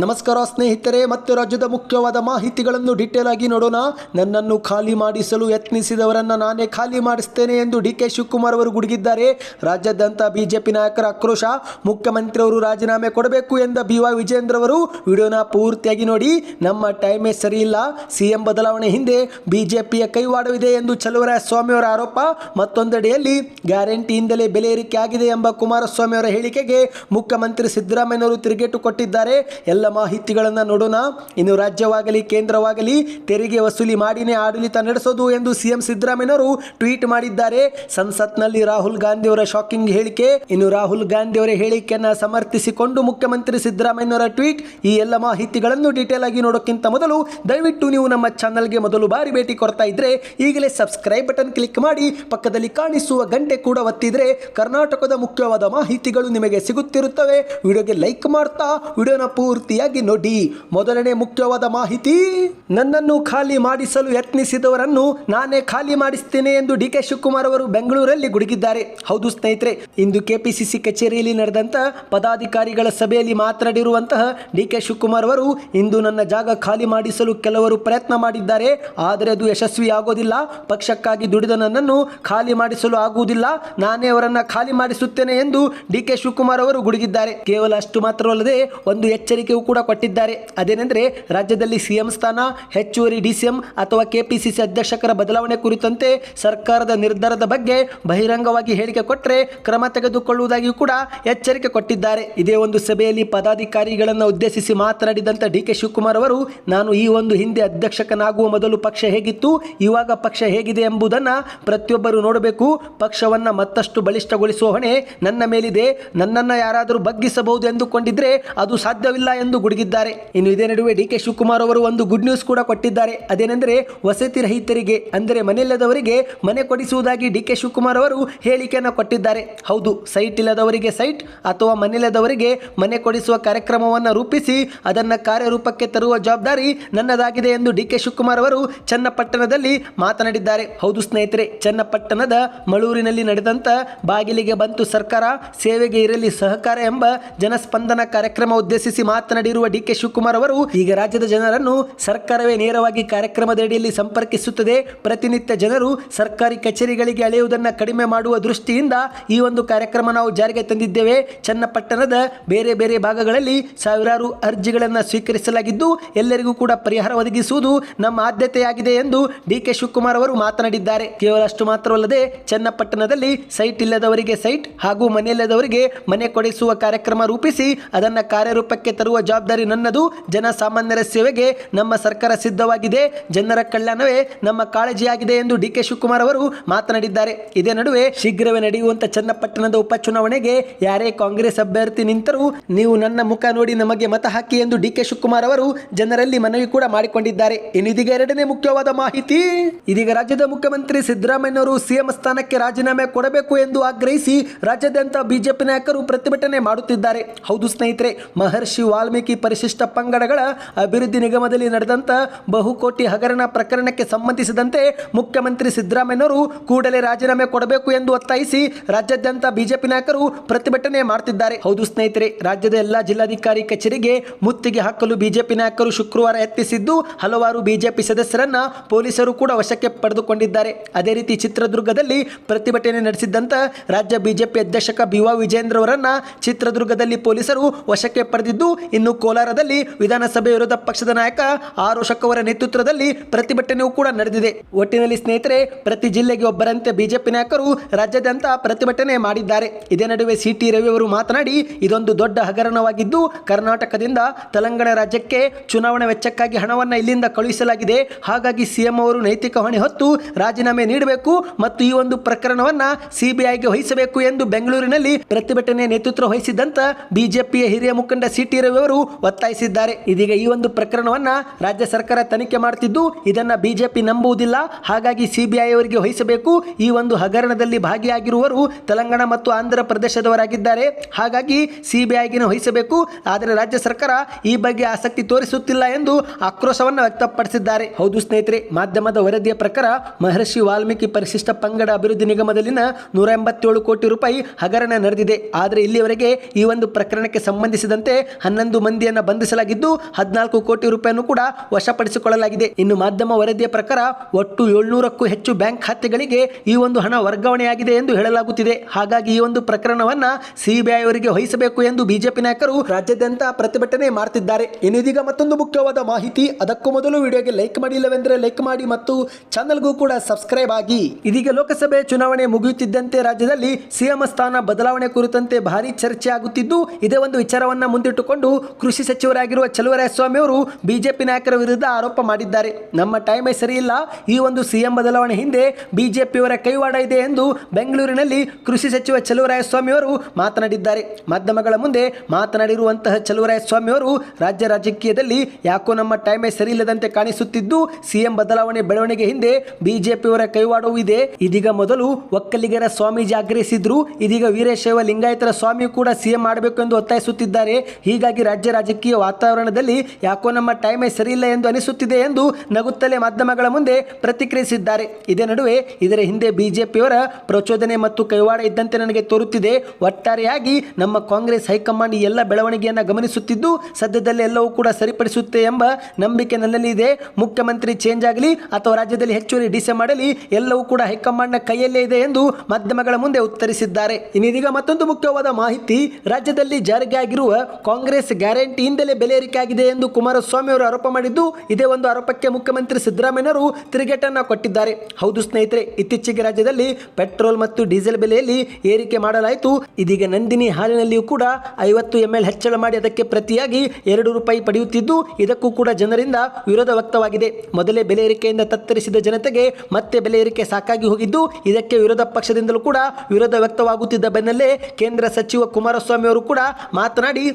ನಮಸ್ಕಾರ ಸ್ನೇಹಿತರೆ, ಮತ್ತು ರಾಜ್ಯದ ಮುಖ್ಯವಾದ ಮಾಹಿತಿಗಳನ್ನು ಡೀಟೇಲ್ ಆಗಿ ನೋಡೋಣ. ನನ್ನನ್ನು ಖಾಲಿ ಮಾಡಿಸಲು ಯತ್ನಿಸಿದವರನ್ನು ನಾನೇ ಖಾಲಿ ಮಾಡಿಸ್ತೇನೆ ಎಂದು ಡಿ ಕೆ ಶಿವಕುಮಾರ್ ಅವರು ಗುಡುಗಿದ್ದಾರೆ. ರಾಜ್ಯಾದ್ಯಂತ ಬಿಜೆಪಿ ನಾಯಕರ ಆಕ್ರೋಶ, ಮುಖ್ಯಮಂತ್ರಿಯವರು ರಾಜೀನಾಮೆ ಕೊಡಬೇಕು ಎಂದ ಬಿ ವೈ ವಿಜೇಂದ್ರ ಅವರು ವಿಡಿಯೋನ ಪೂರ್ತಿಯಾಗಿ ನೋಡಿ, ನಮ್ಮ ಟೈಮೇ ಸರಿಯಿಲ್ಲ ಸಿಎಂ ಬದಲಾವಣೆ ಹಿಂದೆ ಬಿಜೆಪಿಯ ಕೈವಾಡವಿದೆ ಎಂದು ಚಲುವರಾಯ ಸ್ವಾಮಿಯವರ ಆರೋಪ, ಮತ್ತೊಂದೆಡೆಯಲ್ಲಿ ಗ್ಯಾರಂಟಿಯಿಂದಲೇ ಬೆಲೆ ಏರಿಕೆ ಆಗಿದೆ ಎಂಬ ಕುಮಾರಸ್ವಾಮಿಯವರ ಹೇಳಿಕೆಗೆ ಮುಖ್ಯಮಂತ್ರಿ ಸಿದ್ದರಾಮಯ್ಯನವರು ತಿರುಗೇಟು ಕೊಟ್ಟಿದ್ದಾರೆ. ಎಲ್ಲ ಮಾಹಿತಿಗಳನ್ನು ನೋಡೋಣ. ಇನ್ನು ರಾಜ್ಯವಾಗಲಿ, ಕೇಂದ್ರವಾಗಲಿ, ತೆರಿಗೆ ವಸೂಲಿ ಮಾಡಿನೇ ಆಡಳಿತ ನಡೆಸೋದು ಎಂದು ಸಿಎಂ ಸಿದ್ದರಾಮಯ್ಯನವರು ಟ್ವೀಟ್ ಮಾಡಿದ್ದಾರೆ. ಸಂಸತ್ನಲ್ಲಿ ರಾಹುಲ್ ಗಾಂಧಿಯವರ ಶಾಕಿಂಗ್ ಹೇಳಿಕೆ, ಇನ್ನು ರಾಹುಲ್ ಗಾಂಧಿಯವರ ಹೇಳಿಕೆಯನ್ನು ಸಮರ್ಥಿಸಿಕೊಂಡು ಮುಖ್ಯಮಂತ್ರಿ ಸಿದ್ದರಾಮಯ್ಯನವರ ಟ್ವೀಟ್, ಈ ಎಲ್ಲ ಮಾಹಿತಿಗಳನ್ನು ಡೀಟೇಲ್ ಆಗಿ ನೋಡೋಕ್ಕಿಂತ ಮೊದಲು ದಯವಿಟ್ಟು ನೀವು ನಮ್ಮ ಚಾನಲ್ಗೆ ಮೊದಲು ಬಾರಿ ಭೇಟಿ ಕೊಡ್ತಾ ಇದ್ರೆ, ಈಗಲೇ ಸಬ್ಸ್ಕ್ರೈಬ್ ಬಟನ್ ಕ್ಲಿಕ್ ಮಾಡಿ, ಪಕ್ಕದಲ್ಲಿ ಕಾಣಿಸುವ ಗಂಟೆ ಕೂಡ ಒತ್ತಿದ್ರೆ ಕರ್ನಾಟಕದ ಮುಖ್ಯವಾದ ಮಾಹಿತಿಗಳು ನಿಮಗೆ ಸಿಗುತ್ತಿರುತ್ತವೆ. ವಿಡಿಯೋಗೆ ಲೈಕ್ ಮಾಡ್ತಾ, ವಿಡಿಯೋನ ಪೂರ್ತಿಯಾಗಿ ನೋಡಿ ಮೊದಲನೇ ಮುಖ್ಯವಾದ ಮಾಹಿತಿ, ನನ್ನನ್ನು ಖಾಲಿ ಮಾಡಿಸಲು ಯತ್ನಿಸಿದವರನ್ನು ನಾನೇ ಖಾಲಿ ಮಾಡಿಸ್ತೇನೆ ಎಂದು ಡಿ ಕೆ ಶಿವಕುಮಾರ್ ಅವರು ಬೆಂಗಳೂರಲ್ಲಿ ಗುಡುಗಿದ್ದಾರೆ. ಹೌದು ಸ್ನೇಹಿತರೆ, ಇಂದು ಕೆಪಿಸಿಸಿ ಕಚೇರಿಯಲ್ಲಿ ನಡೆದಂತ ಪದಾಧಿಕಾರಿಗಳ ಸಭೆಯಲ್ಲಿ ಮಾತನಾಡಿರುವಂತಹ ಡಿ ಕೆ ಶಿವಕುಮಾರ್ ಅವರು, ಇಂದು ನನ್ನ ಜಾಗ ಖಾಲಿ ಮಾಡಿಸಲು ಕೆಲವರು ಪ್ರಯತ್ನ ಮಾಡಿದ್ದಾರೆ, ಆದರೆ ಅದು ಯಶಸ್ವಿ ಆಗೋದಿಲ್ಲ ಪಕ್ಷಕ್ಕಾಗಿ ದುಡಿದ ನನ್ನನ್ನು ಖಾಲಿ ಮಾಡಿಸಲು ಆಗುವುದಿಲ್ಲ. ನಾನೇ ಅವರನ್ನ ಖಾಲಿ ಮಾಡಿಸುತ್ತೇನೆ ಎಂದು ಡಿ ಕೆ ಶಿವಕುಮಾರ್ ಅವರು ಗುಡುಗಿದ್ದಾರೆ. ಕೇವಲ ಅಷ್ಟು ಮಾತ್ರವಲ್ಲದೆ, ಒಂದು ಎಚ್ಚರಿಕೆಯೂ ಕೂಡ ಕೊಟ್ಟಿದ್ದಾರೆ. ಅದೇನೆಂದರೆ ರಾಜ್ಯದಲ್ಲಿ ಸಿಎಂ ಸ್ಥಾನ, ಹೆಚ್ಚುವರಿ ಡಿಸಿಎಂ ಅಥವಾ ಕೆಪಿಸಿಸಿ ಅಧ್ಯಕ್ಷಕರ ಬದಲಾವಣೆ ಕುರಿತಂತೆ ಸರ್ಕಾರದ ನಿರ್ಧಾರದ ಬಗ್ಗೆ ಬಹಿರಂಗವಾಗಿ ಹೇಳಿಕೆ ಕೊಟ್ಟರೆ ಕ್ರಮ ತೆಗೆದುಕೊಳ್ಳುವುದಾಗಿಯೂ ಕೂಡ ಎಚ್ಚರಿಕೆ ಕೊಟ್ಟಿದ್ದಾರೆ. ಇದೇ ಒಂದು ಸಭೆಯಲ್ಲಿ ಪದಾಧಿಕಾರಿಗಳನ್ನು ಉದ್ದೇಶಿಸಿ ಮಾತನಾಡಿದಂಥ ಡಿ ಕೆ ಶಿವಕುಮಾರ್ ಅವರು, ನಾನು ಈ ಒಂದು ಹಿಂದೆ ಅಧ್ಯಕ್ಷಕನಾಗುವ ಮೊದಲು ಪಕ್ಷ ಹೇಗಿತ್ತು, ಇವಾಗ ಪಕ್ಷ ಹೇಗಿದೆ ಎಂಬುದನ್ನು ಪ್ರತಿಯೊಬ್ಬರು ನೋಡಬೇಕು. ಪಕ್ಷವನ್ನ ಮತ್ತಷ್ಟು ಬಲಿಷ್ಠಗೊಳಿಸುವ ಹೊಣೆ ನನ್ನ ಮೇಲಿದೆ. ನನ್ನನ್ನು ಯಾರಾದರೂ ಬಗ್ಗಿಸಬಹುದು ಎಂದುಕೊಂಡಿದ್ರೆ ಅದು ಸಾಧ್ಯವಿಲ್ಲ ಎಂದು ಗುಡುಗಿದ್ದಾರೆ. ಇನ್ನು ಇದೇ ನಡುವೆ ಡಿ ಕೆ ಶಿವಕುಮಾರ್ ಅವರು ಒಂದು ಗುಡ್ ನ್ಯೂಸ್ ಕೂಡ ಕೊಟ್ಟಿದ್ದಾರೆ. ಅದೇನೆಂದರೆ ವಸತಿ ರಹಿತರಿಗೆ, ಅಂದರೆ ಮನೆಯಿಲ್ಲದವರಿಗೆ ಮನೆ ಕೊಡಿಸುವುದಾಗಿ ಡಿ ಕೆ ಶಿವಕುಮಾರ್ ಅವರು ಹೇಳಿಕೆಯನ್ನು ಕೊಟ್ಟಿದ್ದಾರೆ. ಹೌದು ಸೈಟ್ ಇಲ್ಲದವರಿಗೆ ಸೈಟ್ ಅಥವಾ ಮನೆಯಿಲ್ಲದವರಿಗೆ ಮನೆ ಕೊಡಿಸುವ ಕಾರ್ಯಕ್ರಮವನ್ನು ರೂಪಿಸಿ ಅದನ್ನು ಕಾರ್ಯರೂಪಕ್ಕೆ ತರುವ ಜವಾಬ್ದಾರಿ ನನ್ನದಾಗಿದೆ ಎಂದು ಡಿ ಕೆ ಶಿವಕುಮಾರ್ ಅವರು ಚನ್ನಪಟ್ಟಣದಲ್ಲಿ ಮಾತನಾಡಿದ್ದಾರೆ. ಹೌದು ಸ್ನೇಹಿತರೆ, ಚನ್ನಪಟ್ಟಣದ ಮಳೂರಿನಲ್ಲಿ ನಡೆದಂತ ಬಾಗಿಲಿಗೆ ಬಂತು ಸರ್ಕಾರ. ಸೇವೆಗೆ ಇರಲಿ ಸಹಕಾರ ಎಂಬ ಜನಸ್ಪಂದನ ಕಾರ್ಯಕ್ರಮ ಉದ್ದೇಶಿಸಿ ಮಾತನಾಡಿರುವ ಡಿ ಕೆ ಶಿವಕುಮಾರ್ ಅವರು, ಈಗ ರಾಜ್ಯದ ಜನರನ್ನು ಸರ್ಕಾರವೇ ನೇರವಾಗಿ ಕಾರ್ಯಕ್ರಮದ ಅಡಿಯಲ್ಲಿ ಸಂಪರ್ಕಿಸುತ್ತದೆ. ಪ್ರತಿನಿತ್ಯ ಜನರು ಸರ್ಕಾರಿ ಕಚೇರಿಗಳಿಗೆ ಅಳೆಯುವುದನ್ನು ಕಡಿಮೆ ಮಾಡುವ ದೃಷ್ಟಿಯಿಂದ ಈ ಒಂದು ಕಾರ್ಯಕ್ರಮ ನಾವು ಜಾರಿಗೆ ತಂದಿದ್ದೇವೆ. ಚನ್ನಪಟ್ಟಣದ ಬೇರೆ ಬೇರೆ ಭಾಗಗಳಲ್ಲಿ ಸಾವಿರಾರು ಅರ್ಜಿಗಳನ್ನು ಸ್ವೀಕರಿಸಲಾಗಿದ್ದು, ಎಲ್ಲರಿಗೂ ಕೂಡ ಪರಿಹಾರ ಒದಗಿಸುವುದು ನಮ್ಮ ಆದ್ಯತೆಯಾಗಿದೆ ಎಂದು ಡಿ ಕೆ ಶಿವಕುಮಾರ್ ಅವರು ಮಾತನಾಡಿದ್ದಾರೆ. ಕೇವಲ ಅಷ್ಟು ಮಾತ್ರವಲ್ಲದೆ ಚನ್ನಪಟ್ಟಣದಲ್ಲಿ ಸೈಟ್ ಇಲ್ಲದವರಿಗೆ ಸೈಟ್ ಹಾಗೂ ಮನೆಯಿಲ್ಲದವರಿಗೆ ಮನೆ ಕೊಡಿಸುವ ಕಾರ್ಯಕ್ರಮ ರೂಪಿಸಿ, ಅದನ್ನು ಕಾರ್ಯರೂಪಕ್ಕೆ ತರುವ ಜವಾಬ್ದಾರಿ ನನ್ನದು. ಜನಸಾಮಾನ್ಯರ ಸೇವೆಗೆ ನಮ್ಮ ಸರ್ಕಾರ ಸಿದ್ಧವಾಗಿದೆ. ಜನರ ಕಲ್ಯಾಣವೇ ನಮ್ಮ ಕಾಳಜಿಯಾಗಿದೆ ಎಂದು ಡಿ ಕೆ ಶಿವಕುಮಾರ್ ಅವರು ಮಾತನಾಡಿದ್ದಾರೆ. ಇದೇ ನಡುವೆ ಶೀಘ್ರವೇ ನಡೆಯುವಂತಹ ಚನ್ನಪಟ್ಟಣದ ಉಪಚುನಾವಣೆಗೆ ಯಾರೇ ಕಾಂಗ್ರೆಸ್ ಅಭ್ಯರ್ಥಿ ನಿಂತರೂ ನೀವು ನನ್ನ ಮುಖ ನೋಡಿ ನಮಗೆ ಮತ ಹಾಕಿ ಎಂದು ಡಿ ಕೆ ಶಿವಕುಮಾರ್ ಅವರು ಜನರಲ್ಲಿ ಮನವಿ ಕೂಡ ಮಾಡಿಕೊಂಡಿದ್ದಾರೆ. ಇನ್ನು ಎರಡನೇ ಮುಖ್ಯವಾದ ಮಾಹಿತಿ. ಇದೀಗ ರಾಜ್ಯದ ಮುಖ್ಯಮಂತ್ರಿ ಸಿದ್ದರಾಮಯ್ಯ ಅವರು ಸಿಎಂ ಸ್ಥಾನಕ್ಕೆ ರಾಜೀನಾಮೆ ಕೊಡಬೇಕು ಎಂದು ಆಗ್ರಹಿಸಿ ರಾಜ್ಯಾದ್ಯಂತ ಬಿಜೆಪಿ ನಾಯಕರು ಪ್ರತಿಭಟನೆ ಮಾಡುತ್ತಿದ್ದಾರೆ. ಹೌದು ಸ್ನೇಹಿತರೆ, ಮಹರ್ಷಿ ವಾಲ್ಮೀಕಿ ಪರಿಶಿಷ್ಟ ಪಂಗಡಗಳ ಅಭಿವೃದ್ಧಿ ನಿಗಮದಲ್ಲಿ ನಡೆದಂತ ಬಹುಕೋಟಿ ಹಗರಣ ಪ್ರಕರಣಕ್ಕೆ ಸಂಬಂಧಿಸಿದಂತೆ ಮುಖ್ಯಮಂತ್ರಿ ಸಿದ್ದರಾಮಯ್ಯನವರು ಕೂಡಲೇ ರಾಜೀನಾಮೆ ಕೊಡಬೇಕು ಎಂದು ಒತ್ತಾಯಿಸಿ ರಾಜ್ಯಾದ್ಯಂತ ಬಿಜೆಪಿ ನಾಯಕರು ಪ್ರತಿಭಟನೆ ಮಾಡುತ್ತಿದ್ದಾರೆ ಹೌದು ಸ್ನೇಹಿತರೆ, ರಾಜ್ಯದ ಎಲ್ಲಾ ಜಿಲ್ಲಾಧಿಕಾರಿ ಕಚೇರಿಗೆ ಮುತ್ತಿಗೆ ಹಾಕಲು ಬಿಜೆಪಿ ನಾಯಕರು ಶುಕ್ರವಾರ ಯತ್ನಿಸಿದ್ದು, ಹಲವಾರು ಬಿಜೆಪಿ ಸದಸ್ಯರನ್ನ ಪೊಲೀಸರು ಕೂಡ ವಶಕ್ಕೆ ಪಡೆದುಕೊಂಡಿದ್ದಾರೆ. ಅದೇ ರೀತಿ ಚಿತ್ರದುರ್ಗದಲ್ಲಿ ಪ್ರತಿಭಟನೆ ನಡೆಸಿದ್ದಂತ ರಾಜ್ಯ ಬಿಜೆಪಿ ಅಧ್ಯಕ್ಷಕ ಬಿ ವಾ ವಿಜೇಂದ್ರ ಅವರನ್ನ ಚಿತ್ರದುರ್ಗದಲ್ಲಿ ಪೊಲೀಸರು ವಶಕ್ಕೆ ಪಡೆದಿದ್ದು, ಇನ್ನು ಕೋಲಾರದಲ್ಲಿ ವಿಧಾನಸಭೆ ವಿರೋಧ ಪಕ್ಷದ ನಾಯಕ ಆರ್ ಅವರ ನೇತೃತ್ವದಲ್ಲಿ ಪ್ರತಿಭಟನೆಯೂ ಕೂಡ ನಡೆದಿದೆ. ಒಟ್ಟಿನಲ್ಲಿ ಸ್ನೇಹಿತರೆ, ಪ್ರತಿ ಜಿಲ್ಲೆಗೆ ಒಬ್ಬರಂತೆ ಬಿಜೆಪಿ ನಾಯಕರು ರಾಜ್ಯಾದ್ಯಂತ ಪ್ರತಿಭಟನೆ ಮಾಡಿದ್ದಾರೆ. ಇದೇ ನಡುವೆ ಸಿಟಿ ರವಿ ಅವರು ಮಾತನಾಡಿ, ಇದೊಂದು ದೊಡ್ಡ ಹಗರಣವಾಗಿದ್ದು, ಕರ್ನಾಟಕದಿಂದ ತೆಲಂಗಾಣ ರಾಜ್ಯಕ್ಕೆ ಚುನಾವಣಾ ವೆಚ್ಚಕ್ಕಾಗಿ ಹಣವನ್ನು ಇಲ್ಲಿಂದ ಕಳುಹಿಸಲಾಗಿದೆ. ಹಾಗಾಗಿ ಸಿಎಂ ಅವರು ನೈತಿಕ ಹೊಣೆ ಹೊತ್ತು ರಾಜೀನಾಮೆ ನೀಡಬೇಕು ಮತ್ತು ಈ ಒಂದು ಪ್ರಕರಣವನ್ನ ಸಿಬಿಐಗೆ ವಹಿಸಬೇಕು ಎಂದು ಬೆಂಗಳೂರಿನಲ್ಲಿ ಪ್ರತಿಭಟನೆ ನೇತೃತ್ವ ವಹಿಸಿದ್ದಂತ ಬಿಜೆಪಿಯ ಹಿರಿಯ ಮುಖಂಡ ಸಿಟಿ ರವಿ ಅವರು ಒತ್ತಾಯಿಸಿದ್ದಾರೆ. ಇದೀಗ ಈ ಒಂದು ಪ್ರಕರಣವನ್ನ ರಾಜ್ಯ ಸರ್ಕಾರ ತನಿಖೆ ಮಾಡುತ್ತಿದ್ದು, ಇದನ್ನ ಬಿಜೆಪಿ ನಂಬುವುದಿಲ್ಲ. ಹಾಗಾಗಿ ಸಿಬಿಐ ಅವರಿಗೆ ವಹಿಸಬೇಕು. ಈ ಒಂದು ಹಗರಣದಲ್ಲಿ ಭಾಗಿಯಾಗಿರುವವರು ತೆಲಂಗಾಣ ಮತ್ತು ಆಂಧ್ರ ಪ್ರದೇಶದವರಾಗಿದ್ದಾರೆ. ಹಾಗಾಗಿ ಸಿಬಿಐಗೆ ವಹಿಸಬೇಕು. ಆದರೆ ರಾಜ್ಯ ಸರ್ಕಾರ ಈ ಬಗ್ಗೆ ಆಸಕ್ತಿ ತೋರಿಸುತ್ತಿಲ್ಲ ಎಂದು ಆಕ್ರೋಶವನ್ನು ವ್ಯಕ್ತಪಡಿಸಿದ್ದಾರೆ. ಹೌದು ಸ್ನೇಹಿತರೆ, ಮಾಧ್ಯಮದ ವರದಿಯ ಪ್ರಕಾರ ಮಹರ್ಷಿ ವಾಲ್ಮೀಕಿ ಪರಿಶಿಷ್ಟ ಪಂಗಡ ಅಭಿವೃದ್ಧಿ ನಿಗಮದಲ್ಲಿನ ನೂರ ಎಂಬತ್ತೇಳು ಕೋಟಿ ರೂಪಾಯಿ ಹಗರಣ ನಡೆದಿದೆ. ಆದರೆ ಇಲ್ಲಿಯವರೆಗೆ ಈ ಒಂದು ಪ್ರಕರಣಕ್ಕೆ ಸಂಬಂಧಿಸಿದಂತೆ ಹನ್ನೊಂದು ಮಂದಿಯನ್ನ ಬಂಧಿಸಲಾಗಿದ್ದು ಹದಿನಾಲ್ಕು ಕೋಟಿ ರೂಪಾಯಿಯನ್ನು ಕೂಡ ವಶಪಡಿಸಿಕೊಳ್ಳಲಾಗಿದೆ. ಇನ್ನು ಮಾಧ್ಯಮ ವರದಿಯ ಪ್ರಕಾರ ಒಟ್ಟು ಏಳ್ನೂರಕ್ಕೂ ಹೆಚ್ಚು ಬ್ಯಾಂಕ್ ಖಾತೆಗಳಿಗೆ ಈ ಒಂದು ಹಣ ವರ್ಗಾವಣೆಯಾಗಿದೆ ಎಂದು ಹೇಳಲಾಗುತ್ತಿದೆ. ಹಾಗಾಗಿ ಈ ಒಂದು ಪ್ರಕರಣವನ್ನ ಸಿಬಿಐ ಅವರಿಗೆ ವಹಿಸಬೇಕು ಎಂದು ಬಿಜೆಪಿ ನಾಯಕರು ರಾಜ್ಯಾದ್ಯಂತ ಪ್ರತಿಭಟನೆ ಮಾಡುತ್ತಿದ್ದಾರೆ ಇನ್ನಿದೀಗ ಮತ್ತೊಂದು ಮುಖ್ಯವಾದ ಮಾಹಿತಿ. ಅದಕ್ಕೂ ಮೊದಲು ವಿಡಿಯೋಗೆ ಲೈಕ್ ಮಾಡಿಲ್ಲವೆಂದರೆ ಲೈಕ್ ಮಾಡಿ ಮತ್ತು ಚಾನಲ್ಗೂ ಕೂಡ ಸಬ್ಸ್ಕ್ರೈಬ್ ಆಗಿ. ಇದೀಗ ಲೋಕಸಭೆ ಚುನಾವಣೆ ಮುಗಿಯುತ್ತಿದ್ದಂತೆ ರಾಜ್ಯದಲ್ಲಿ ಸಿಎಂ ಸ್ಥಾನ ಬದಲಾವಣೆ ಕುರಿತಂತೆ ಭಾರಿ ಚರ್ಚೆ ಆಗುತ್ತಿದ್ದು ಇದೇ ಒಂದು ವಿಚಾರವನ್ನ ಮುಂದಿಟ್ಟುಕೊಂಡು ಕೃಷಿ ಸಚಿವರಾಗಿರುವ ಚಲುವರಾಯಸ್ವಾಮಿ ಅವರು ಬಿಜೆಪಿ ನಾಯಕರ ವಿರುದ್ಧ ಆರೋಪ ಮಾಡಿದ್ದಾರೆ. ನಮ್ಮ ಟೈಮೇ ಸರಿಯಿಲ್ಲ ಈ ಒಂದು ಸಿಎಂ ಬದಲಾವಣೆ ಹಿಂದೆ ಬಿಜೆಪಿಯವರ ಕೈವಾಡ ಇದೆ ಎಂದು ಬೆಂಗಳೂರಿನಲ್ಲಿ ಕೃಷಿ ಸಚಿವ ಚಲುವರಾಯಸ್ವಾಮಿ ಅವರು ಮಾತನಾಡಿದ್ದಾರೆ. ಮಾಧ್ಯಮಗಳ ಮುಂದೆ ಮಾತನಾಡಿರುವಂತಹ ಚಲುವರಾಯಸ್ವಾಮಿ ಅವರು ರಾಜ್ಯ ರಾಜಕೀಯದಲ್ಲಿ ಯಾಕೋ ನಮ್ಮ ಟೈಮೇ ಸರಿಯಿಲ್ಲದಂತೆ ಕಾಣಿಸುತ್ತಿದ್ದು, ಸಿಎಂ ಬದಲಾವಣೆ ಬೆಳವಣಿಗೆ ಹಿಂದೆ ಬಿಜೆಪಿಯವರ ಕೈವಾಡವೂ ಇದೆ. ಇದೀಗ ಮೊದಲು ಒಕ್ಕಲಿಗರ ಸ್ವಾಮೀಜಿ ಆಗ್ರಹಿಸಿದ್ರು. ಇದೀಗ ವೀರಶೈವ ಲಿಂಗಾಯತರ ಸ್ವಾಮಿ ಕೂಡ ಸಿಎಂ ಮಾಡಬೇಕು ಎಂದು ಒತ್ತಾಯಿಸುತ್ತಿದ್ದಾರೆ. ಹೀಗಾಗಿ ರಾಜ್ಯ ರಾಜಕೀಯ ವಾತಾವರಣದಲ್ಲಿ ಯಾಕೋ ನಮ್ಮ ಟೈಮೇ ಸರಿಯಿಲ್ಲ ಎಂದು ಅನಿಸುತ್ತಿದೆ ಎಂದು ನಗುತ್ತಲೇ ಮಾಧ್ಯಮಗಳ ಮುಂದೆ ಪ್ರತಿಕ್ರಿಯಿಸಿದ್ದಾರೆ. ಇದೇ ನಡುವೆ ಇದರ ಹಿಂದೆ ಬಿಜೆಪಿಯವರ ಪ್ರಚೋದನೆ ಮತ್ತು ಕೈವಾಡ ಇದ್ದಂತೆ ನನಗೆ ತೋರುತ್ತಿದೆ. ಒಟ್ಟಾರೆಯಾಗಿ ನಮ್ಮ ಕಾಂಗ್ರೆಸ್ ಹೈಕಮಾಂಡ್ ಎಲ್ಲ ಬೆಳವಣಿಗೆಯನ್ನು ಗಮನಿಸುತ್ತಿದ್ದು, ಸದ್ಯದಲ್ಲೇ ಎಲ್ಲವೂ ಕೂಡ ಸರಿಪಡಿಸುತ್ತೆ ಎಂಬ ನಂಬಿಕೆ ನನ್ನಲ್ಲಿ ಇದೆ. ಮುಖ್ಯಮಂತ್ರಿ ಚೇಂಜ್ ಆಗಲಿ ಅಥವಾ ರಾಜ್ಯದಲ್ಲಿ ಹೆಚ್ಚುವರಿ ಡಿಸೆ ಮಾಡಲಿ, ಎಲ್ಲವೂ ಕೂಡ ಹೈಕಮಾಂಡ್ನ ಕೈಯಲ್ಲೇ ಇದೆ ಎಂದು ಮಾಧ್ಯಮಗಳ ಮುಂದೆ ಉತ್ತರಿಸಿದ್ದಾರೆ. ಇನ್ನಿದೀಗ ಮತ್ತೊಂದು ಮುಖ್ಯವಾದ ಮಾಹಿತಿ, ರಾಜ್ಯದಲ್ಲಿ ಜಾರಿಗೆ ಆಗಿರುವ ಕಾಂಗ್ರೆಸ್ ಗ್ಯಾರಂಟಿಯಿಂದಲೇ ಬೆಲೆ ಏರಿಕೆ ಆಗಿದೆ ಎಂದು ಕುಮಾರಸ್ವಾಮಿ ಅವರು ಆರೋಪ ಮಾಡಿದ್ದು, ಇದೇ ಒಂದು ಆರೋಪಕ್ಕೆ ಮುಖ್ಯಮಂತ್ರಿ ಸಿದ್ದರಾಮಯ್ಯನವರು ತಿರುಗೇಟನ್ನು ಕೊಟ್ಟಿದ್ದಾರೆ. ಹೌದು ಸ್ನೇಹಿತರೆ, ಇತ್ತೀಚೆಗೆ ರಾಜ್ಯದಲ್ಲಿ ಪೆಟ್ರೋಲ್ ಮತ್ತು ಡೀಸೆಲ್ ಬೆಲೆಯಲ್ಲಿ ಏರಿಕೆ ಮಾಡಲಾಯಿತು. ಇದೀಗ ನಂದಿನಿ ಹಾಲಿನಲ್ಲಿಯೂ ಕೂಡ ಐವತ್ತು ಎಂ ಎಲ್ ಹೆಚ್ಚಳ ಮಾಡಿ ಅದಕ್ಕೆ ಪ್ರತಿಯಾಗಿ ಎರಡು ರೂಪಾಯಿ ಪಡೆಯುತ್ತಿದ್ದು, ಇದಕ್ಕೂ ಕೂಡ ಜನರಿಂದ ವಿರೋಧ ವ್ಯಕ್ತವಾಗಿದೆ. ಮೊದಲೇ ಬೆಲೆ ಏರಿಕೆಯಿಂದ ತತ್ತರಿಸಿದ ಜನತೆಗೆ ಮತ್ತೆ ಬೆಲೆ ಏರಿಕೆ ಸಾಕಾಗಿ ಹೋಗಿದ್ದು, ಇದಕ್ಕೆ ವಿರೋಧ ಪಕ್ಷದಿಂದಲೂ ಕೂಡ ವಿರೋಧ ವ್ಯಕ್ತವಾಗುತ್ತಿದ್ದ ಬೆನ್ನಲ್ಲೇ ಕೇಂದ್ರ ಸಚಿವ ಕುಮಾರಸ್ವಾಮಿ ಅವರು ಕೂಡ ಮಾತನಾಡಿ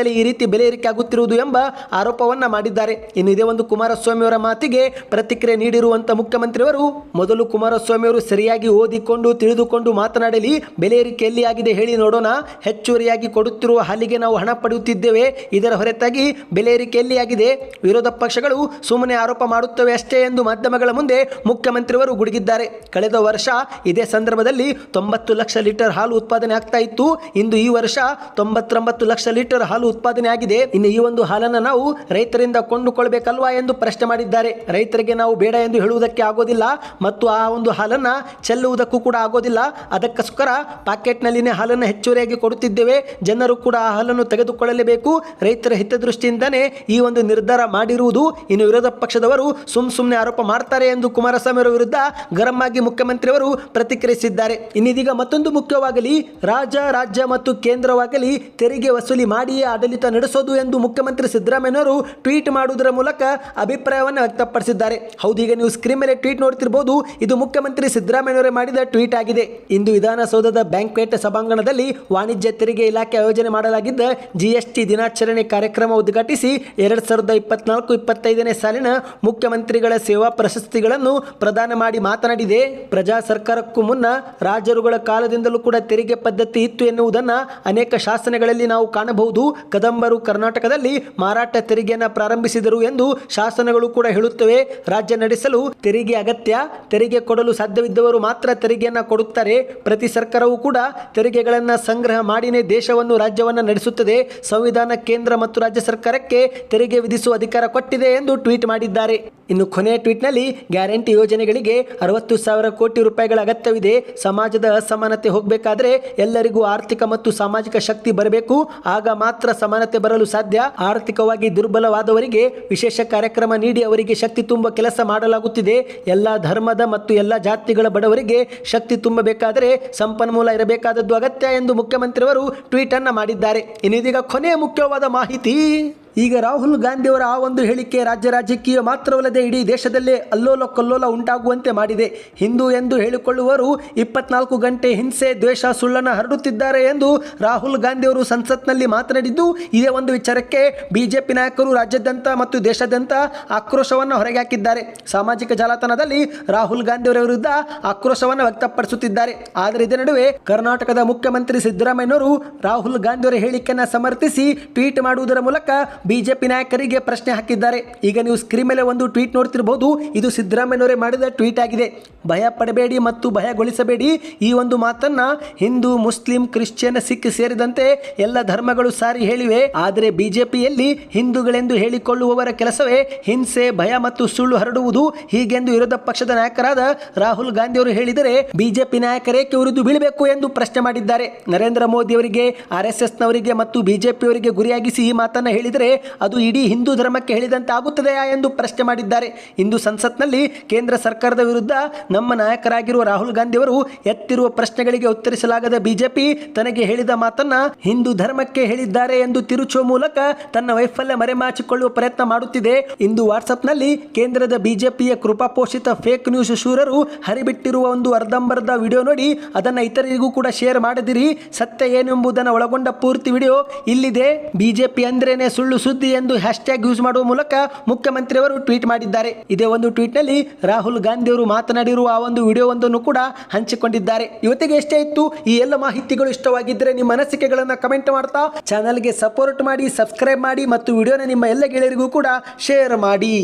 ಗ್ಯಾರಂಟಿಗಳಿಂದಲೇ ಈ ರೀತಿ ಬೆಲೆ ಏರಿಕೆ ಆಗುತ್ತಿರುವುದು ಎಂಬ ಆರೋಪವನ್ನ ಮಾಡಿದ್ದಾರೆ. ಇನ್ನು ಇದೇ ಒಂದು ಕುಮಾರಸ್ವಾಮಿ ಅವರ ಮಾತಿಗೆ ಪ್ರತಿಕ್ರಿಯೆ ನೀಡಿರುವಂತ ಮುಖ್ಯಮಂತ್ರಿಯವರು, ಮೊದಲು ಕುಮಾರಸ್ವಾಮಿ ಅವರು ಸರಿಯಾಗಿ ಓದಿಕೊಂಡು, ತಿಳಿದುಕೊಂಡು ಮಾತನಾಡಲಿ, ಬೆಲೆ ಏರಿಕೆ ಎಲ್ಲಿ ಆಗಿದೆ ಹೇಳಿ ನೋಡೋಣ, ಹೆಚ್ಚುವರಿಯಾಗಿ ಕೊಡುತ್ತಿರುವ ಹಾಲಿಗೆ ನಾವು ಹಣ ಪಡೆಯುತ್ತಿದ್ದೇವೆ, ಇದರ ಹೊರತಾಗಿ ಬೆಲೆ ಏರಿಕೆ ಎಲ್ಲಿ ಆಗಿದೆ. ವಿರೋಧ ಪಕ್ಷಗಳು ಸುಮ್ಮನೆ ಆರೋಪ ಮಾಡುತ್ತವೆ ಅಷ್ಟೇ ಎಂದು ಮಾಧ್ಯಮಗಳ ಮುಂದೆ ಮುಖ್ಯಮಂತ್ರಿಯವರು ಗುಡುಗಿದ್ದಾರೆ. ಕಳೆದ ವರ್ಷ ಇದೇ ಸಂದರ್ಭದಲ್ಲಿ ತೊಂಬತ್ತು ಲಕ್ಷ ಲೀಟರ್ ಹಾಲು ಉತ್ಪಾದನೆ ಆಗ್ತಾ ಇತ್ತು. ಇಂದು ಈ ವರ್ಷ ತೊಂಬತ್ತೊಂಬತ್ತು ಲಕ್ಷ ಲೀಟರ್ ಹಾಲು ಉತ್ಪಾದನೆ ಆಗಿದೆ ಇನ್ನು ಈ ಒಂದು ಹಾಲನ್ನು ನಾವು ರೈತರಿಂದ ಕೊಂಡುಕೊಳ್ಬೇಕಲ್ವಾ ಎಂದು ಪ್ರಶ್ನೆ ಮಾಡಿದ್ದಾರೆ. ರೈತರಿಗೆ ನಾವು ಬೇಡ ಎಂದು ಹೇಳುವುದಕ್ಕೆ ಆಗೋದಿಲ್ಲ ಮತ್ತು ಆ ಒಂದು ಹಾಲನ್ನು ಚೆಲ್ಲುವುದಕ್ಕೂ ಕೂಡ ಆಗೋದಿಲ್ಲ. ಅದಕ್ಕೋಸ್ಕರ ಪ್ಯಾಕೆಟ್ನಲ್ಲಿನೇ ಹಾಲನ್ನು ಹೆಚ್ಚುವರಿಯಾಗಿ ಕೊಡುತ್ತಿದ್ದೇವೆ. ಜನರು ಕೂಡ ಆ ಹಾಲನ್ನು ತೆಗೆದುಕೊಳ್ಳಲೇಬೇಕು. ರೈತರ ಹಿತದೃಷ್ಟಿಯಿಂದನೇ ಈ ಒಂದು ನಿರ್ಧಾರ ಮಾಡಿರುವುದು. ಇನ್ನು ವಿರೋಧ ಪಕ್ಷದವರು ಸುಮ್ ಸುಮ್ಮನೆ ಆರೋಪ ಮಾಡ್ತಾರೆ ಎಂದು ಕುಮಾರಸ್ವಾಮಿ ಅವರ ವಿರುದ್ಧ ಗರಂ ಆಗಿ ಮುಖ್ಯಮಂತ್ರಿಯವರು ಪ್ರತಿಕ್ರಿಯಿಸಿದ್ದಾರೆ. ಇನ್ನಿದೀಗ ಮತ್ತೊಂದು ಮುಖ್ಯವಾಗಲಿ. ರಾಜ್ಯ ರಾಜ್ಯ ಮತ್ತು ಕೇಂದ್ರವಾಗಲಿ ತೆರಿಗೆ ವಸೂಲಿ ಮಾಡಿಯೇ ಆಡಳಿತ ನಡೆಸೋದು ಎಂದು ಮುಖ್ಯಮಂತ್ರಿ ಸಿದ್ದರಾಮಯ್ಯನವರು ಟ್ವೀಟ್ ಮಾಡುವುದರ ಮೂಲಕ ಅಭಿಪ್ರಾಯವನ್ನು ವ್ಯಕ್ತಪಡಿಸಿದ್ದಾರೆ. ಹೌದು, ಈಗ ನೀವು ಸ್ಕ್ರೀನ್ ಮೇಲೆ ಟ್ವೀಟ್ ನೋಡ್ತಿರ್ಬೋದು. ಇದು ಮುಖ್ಯಮಂತ್ರಿ ಸಿದ್ದರಾಮಯ್ಯನವರೇ ಮಾಡಿದ ಟ್ವೀಟ್ ಆಗಿದೆ. ಇಂದು ವಿಧಾನಸೌಧದ ಬ್ಯಾಂಕ್ವೆಟ್ ಸಭಾಂಗಣದಲ್ಲಿ ವಾಣಿಜ್ಯ ತೆರಿಗೆ ಇಲಾಖೆ ಆಯೋಜನೆ ಮಾಡಲಾಗಿದ್ದ ಜಿಎಸ್ಟಿ ದಿನಾಚರಣೆ ಕಾರ್ಯಕ್ರಮ ಉದ್ಘಾಟಿಸಿ ಎರಡ್ ಸಾವಿರದ ಇಪ್ಪತ್ನಾಲ್ಕು ಇಪ್ಪತ್ತೈದನೇ ಸಾಲಿನ ಮುಖ್ಯಮಂತ್ರಿಗಳ ಸೇವಾ ಪ್ರಶಸ್ತಿಗಳನ್ನು ಪ್ರದಾನ ಮಾಡಿ ಮಾತನಾಡಿದೆ. ಪ್ರಜಾ ಸರ್ಕಾರಕ್ಕೂ ಮುನ್ನ ರಾಜರುಗಳ ಕಾಲದಿಂದಲೂ ಕೂಡ ತೆರಿಗೆ ಪದ್ಧತಿ ಇತ್ತು ಎನ್ನುವುದನ್ನು ಅನೇಕ ಶಾಸನಗಳಲ್ಲಿ ನಾವು ಕಾಣಬಹುದು. ಕದಂಬರು ಕರ್ನಾಟಕದಲ್ಲಿ ಮಾರಾಟ ತೆರಿಗೆಯನ್ನು ಪ್ರಾರಂಭಿಸಿದರು ಎಂದು ಶಾಸನಗಳು ಕೂಡ ಹೇಳುತ್ತವೆ. ರಾಜ್ಯ ನಡೆಸಲು ತೆರಿಗೆ ಅಗತ್ಯ. ತೆರಿಗೆ ಕೊಡಲು ಸಾಧ್ಯವಿದ್ದವರು ಮಾತ್ರ ತೆರಿಗೆಯನ್ನು ಕೊಡುತ್ತಾರೆ. ಪ್ರತಿ ಸರ್ಕಾರವೂ ಕೂಡ ತೆರಿಗೆಗಳನ್ನು ಸಂಗ್ರಹ ಮಾಡಿನೇ ದೇಶವನ್ನು, ರಾಜ್ಯವನ್ನು ನಡೆಸುತ್ತದೆ. ಸಂವಿಧಾನ ಕೇಂದ್ರ ಮತ್ತು ರಾಜ್ಯ ಸರ್ಕಾರಕ್ಕೆ ತೆರಿಗೆ ವಿಧಿಸುವ ಅಧಿಕಾರ ಕೊಟ್ಟಿದೆ ಎಂದು ಟ್ವೀಟ್ ಮಾಡಿದ್ದಾರೆ. ಇನ್ನು ಕೊನೆಯ ಟ್ವೀಟ್ನಲ್ಲಿ ಗ್ಯಾರಂಟಿ ಯೋಜನೆಗಳಿಗೆ ಅರವತ್ತು ಸಾವಿರ ಕೋಟಿ ರೂಪಾಯಿಗಳ ಅಗತ್ಯವಿದೆ. ಸಮಾಜದ ಅಸಮಾನತೆ ಹೋಗಬೇಕಾದ್ರೆ ಎಲ್ಲರಿಗೂ ಆರ್ಥಿಕ ಮತ್ತು ಸಾಮಾಜಿಕ ಶಕ್ತಿ ಬರಬೇಕು. ಆಗ ಮಾತ್ರ ಸಮಾನತೆ ಬರಲು ಸಾಧ್ಯ? ಆರ್ಥಿಕವಾಗಿ ದುರ್ಬಲವಾದವರಿಗೆ ವಿಶೇಷ ಕಾರ್ಯಕ್ರಮ ನೀಡಿ ಅವರಿಗೆ ಶಕ್ತಿ ತುಂಬ ಕೆಲಸ ಮಾಡಲಾಗುತ್ತಿದೆ. ಎಲ್ಲ ಧರ್ಮದ ಮತ್ತು ಎಲ್ಲ ಜಾತಿಗಳ ಬಡವರಿಗೆ ಶಕ್ತಿ ತುಂಬಬೇಕಾದರೆ ಸಂಪನ್ಮೂಲ ಇರಬೇಕಾದದ್ದು ಅಗತ್ಯ ಎಂದು ಮುಖ್ಯಮಂತ್ರಿಯವರು ಟ್ವೀಟ್ ಅನ್ನ ಮಾಡಿದ್ದಾರೆ. ಇನ್ನಿದೀಗ ಕೊನೆಯ ಮುಖ್ಯವಾದ ಮಾಹಿತಿ. ಈಗ ರಾಹುಲ್ ಗಾಂಧಿಯವರ ಆ ಒಂದು ಹೇಳಿಕೆ ರಾಜ್ಯ ರಾಜಕೀಯ ಮಾತ್ರವಲ್ಲದೆ ಇಡೀ ದೇಶದಲ್ಲೇ ಅಲ್ಲೋಲ ಕಲ್ಲೋಲ ಉಂಟಾಗುವಂತೆ ಮಾಡಿದೆ. ಹಿಂದೂ ಎಂದು ಹೇಳಿಕೊಳ್ಳುವರು ಇಪ್ಪತ್ನಾಲ್ಕು ಗಂಟೆ ಹಿಂಸೆ, ದ್ವೇಷ, ಸುಳ್ಳನ್ನು ಹರಡುತ್ತಿದ್ದಾರೆ ಎಂದು ರಾಹುಲ್ ಗಾಂಧಿಯವರು ಸಂಸತ್ನಲ್ಲಿ ಮಾತನಾಡಿದ್ದು, ಇದೇ ಒಂದು ವಿಚಾರಕ್ಕೆ ಬಿಜೆಪಿ ನಾಯಕರು ರಾಜ್ಯಾದ್ಯಂತ ಮತ್ತು ದೇಶಾದ್ಯಂತ ಆಕ್ರೋಶವನ್ನು ಹೊರಗೆ ಹಾಕಿದ್ದಾರೆ ಸಾಮಾಜಿಕ ಜಾಲತಾಣದಲ್ಲಿ ರಾಹುಲ್ ಗಾಂಧಿಯವರ ವಿರುದ್ಧ ಆಕ್ರೋಶವನ್ನು ವ್ಯಕ್ತಪಡಿಸುತ್ತಿದ್ದಾರೆ. ಆದರೆ ಇದರ ನಡುವೆ ಕರ್ನಾಟಕದ ಮುಖ್ಯಮಂತ್ರಿ ಸಿದ್ದರಾಮಯ್ಯನವರು ರಾಹುಲ್ ಗಾಂಧಿಯವರ ಹೇಳಿಕೆಯನ್ನು ಸಮರ್ಥಿಸಿ ಟ್ವೀಟ್ ಮಾಡುವುದರ ಮೂಲಕ ಬಿಜೆಪಿ ನಾಯಕರಿಗೆ ಪ್ರಶ್ನೆ ಹಾಕಿದ್ದಾರೆ. ಈಗ ನೀವು ಸ್ಕ್ರೀನ್ ಮೇಲೆ ಒಂದು ಟ್ವೀಟ್ ನೋಡ್ತಿರಬಹುದು ಇದು ಸಿದ್ದರಾಮಯ್ಯನವರೇ ಮಾಡಿದ ಟ್ವೀಟ್ ಆಗಿದೆ. ಭಯ ಪಡಬೇಡಿ ಮತ್ತು ಭಯಗೊಳಿಸಬೇಡಿ. ಈ ಒಂದು ಮಾತನ್ನ ಹಿಂದೂ, ಮುಸ್ಲಿಂ, ಕ್ರಿಶ್ಚಿಯನ್, ಸಿಖ್ ಸೇರಿದಂತೆ ಎಲ್ಲ ಧರ್ಮಗಳು ಸಾರಿ ಹೇಳಿವೆ. ಆದರೆ ಬಿಜೆಪಿಯಲ್ಲಿ ಹಿಂದೂಗಳೆಂದು ಹೇಳಿಕೊಳ್ಳುವವರ ಕೆಲಸವೇ ಹಿಂಸೆ, ಭಯ ಮತ್ತು ಸುಳ್ಳು ಹರಡುವುದು. ಹೀಗೆಂದು ವಿರೋಧ ಪಕ್ಷದ ನಾಯಕರಾದ ರಾಹುಲ್ ಗಾಂಧಿ ಅವರು ಹೇಳಿದರೆ ಬಿಜೆಪಿ ನಾಯಕರೇಕೆ ಉರಿದು ಬೀಳಬೇಕು ಎಂದು ಪ್ರಶ್ನೆ ಮಾಡಿದ್ದಾರೆ. ನರೇಂದ್ರ ಮೋದಿ ಅವರಿಗೆ ಆರ್ ಎಸ್ ಎಸ್ನವರಿಗೆ ಮತ್ತು ಬಿಜೆಪಿಯವರಿಗೆ ಗುರಿಯಾಗಿಸಿ ಈ ಮಾತನ್ನ ಹೇಳಿದರೆ ಅದು ಇಡೀ ಹಿಂದೂ ಧರ್ಮಕ್ಕೆ ಹೇಳಿದಂತೆ ಆಗುತ್ತದೆಯಾ ಎಂದು ಪ್ರಶ್ನೆ ಮಾಡಿದ್ದಾರೆ. ಇಂದು ಸಂಸತ್ನಲ್ಲಿ ಕೇಂದ್ರ ಸರ್ಕಾರದ ವಿರುದ್ಧ ನಮ್ಮ ನಾಯಕರಾಗಿರುವ ರಾಹುಲ್ ಗಾಂಧಿ ಅವರು ಎತ್ತಿರುವ ಪ್ರಶ್ನೆಗಳಿಗೆ ಉತ್ತರಿಸಲಾಗದ ಬಿಜೆಪಿ ತನಗೆ ಹೇಳಿದ ಮಾತನ್ನ ಹಿಂದೂ ಧರ್ಮಕ್ಕೆ ಹೇಳಿದ್ದಾರೆ ಎಂದು ತಿರುಚುವ ಮೂಲಕ ತನ್ನ ವೈಫಲ್ಯ ಮರೆಮಾಚಿಕೊಳ್ಳುವ ಪ್ರಯತ್ನ ಮಾಡುತ್ತಿದೆ. ಇಂದು ವಾಟ್ಸಪ್ನಲ್ಲಿ ಕೇಂದ್ರದ ಬಿಜೆಪಿಯ ಕೃಪಾಪೋಷಿತ ಫೇಕ್ ನ್ಯೂಸ್ ಶೂರರು ಹರಿಬಿಟ್ಟಿರುವ ಒಂದು ಅರ್ಧಂಬರ್ಧ ವಿಡಿಯೋ ನೋಡಿ ಅದನ್ನ ಇತರರಿಗೂ ಕೂಡ ಶೇರ್ ಮಾಡದಿರಿ. ಸತ್ಯ ಏನೆಂಬುದನ್ನು ಒಳಗೊಂಡ ಪೂರ್ತಿ ವಿಡಿಯೋ ಇಲ್ಲಿದೆ. ಬಿಜೆಪಿ ಅಂದ್ರೇನೆ ಸುಳ್ಳು ಸುದ್ದಿ ಎಂದು ಹ್ಯಾಶ್ ಟ್ಯಾಗ್ ಯೂಸ್ ಮಾಡುವ ಮೂಲಕ ಮುಖ್ಯಮಂತ್ರಿಯವರು ಟ್ವೀಟ್ ಮಾಡಿದ್ದಾರೆ. ಇದೇ ಒಂದು ಟ್ವೀಟ್ನಲ್ಲಿ ರಾಹುಲ್ ಗಾಂಧಿ ಅವರು ಮಾತನಾಡಿರುವ ಆ ಒಂದು ವಿಡಿಯೋವೊಂದನ್ನು ಕೂಡ ಹಂಚಿಕೊಂಡಿದ್ದಾರೆ. ಇವತ್ತಿಗೆ ಎಷ್ಟೇ ಇತ್ತು, ಈ ಎಲ್ಲ ಮಾಹಿತಿಗಳು ಇಷ್ಟವಾಗಿದ್ದರೆ ನಿಮ್ಮ ಅನಿಸಿಕೆಗಳನ್ನು ಕಮೆಂಟ್ ಮಾಡ್ತಾ ಚಾನಲ್ಗೆ ಸಪೋರ್ಟ್ ಮಾಡಿ, ಸಬ್ಸ್ಕ್ರೈಬ್ ಮಾಡಿ ಮತ್ತು ವಿಡಿಯೋನ ನಿಮ್ಮ ಎಲ್ಲ ಗೆಳೆಯರಿಗೂ ಕೂಡ ಶೇರ್ ಮಾಡಿ.